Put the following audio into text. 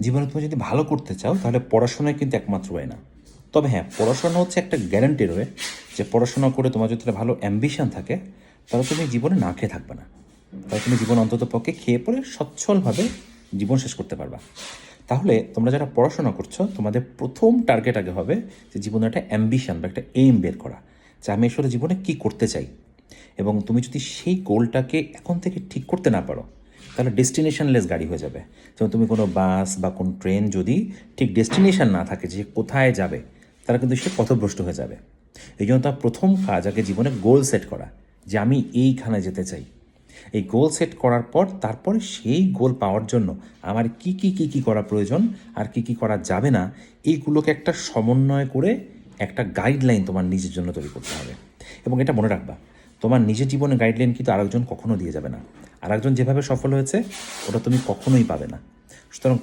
জীবনে তুমি যদি ভালো করতে চাও, তাহলে পড়াশোনায় কিন্তু একমাত্র ওয়ে না। তবে হ্যাঁ পড়াশোনা হচ্ছে একটা গ্যারান্টি রয়ে যে পড়াশোনা করে তোমার যদি ভালো অ্যাম্বিশন থাকে, তাহলে তুমি জীবনে না খেয়ে থাকবে না। তাহলে তুমি জীবন অন্তত পক্ষে খেয়ে পড়ে সচ্ছলভাবে জীবন শেষ করতে পারবা। তাহলে তোমরা যারা পড়াশোনা করছ, তোমাদের প্রথম টার্গেট আগে হবে যে জীবনে একটা অ্যাম্বিশন বা একটা এইম বের করা, যে আমি আসলে জীবনে কী করতে চাই। এবং তুমি যদি সেই গোলটাকে এখন থেকে ঠিক করতে না পারো তাহলে ডেস্টিনেশনলেস গাড়ি হয়ে যাবে। যেমন তুমি কোনো বাস বা কোনো ট্রেন যদি ঠিক ডেস্টিনেশন না থাকে, যে কোথায় যাবে, তারা কিন্তু সে পথভ্রষ্ট হয়ে যাবে। এই জন্য তার প্রথম কাজ আগে জীবনে গোল সেট করা, যে আমি এইখানে যেতে চাই। এই গোল সেট করার পর তারপরে সেই গোল পাওয়ার জন্য আমার কি কি কি কি করা প্রয়োজন আর কি কি করা যাবে না, এইগুলোকে একটা সমন্বয় করে একটা গাইডলাইন তোমার নিজের জন্য তৈরি করতে হবে। এবং এটা মনে রাখবা তোমার নিজের জীবনে গাইডলাইন কিন্তু আরেকজন কখনো দিয়ে যাবে না। আরেকজন যেভাবে সফল হয়েছে, ওটা তুমি কখনোই পাবে না। সুতরাং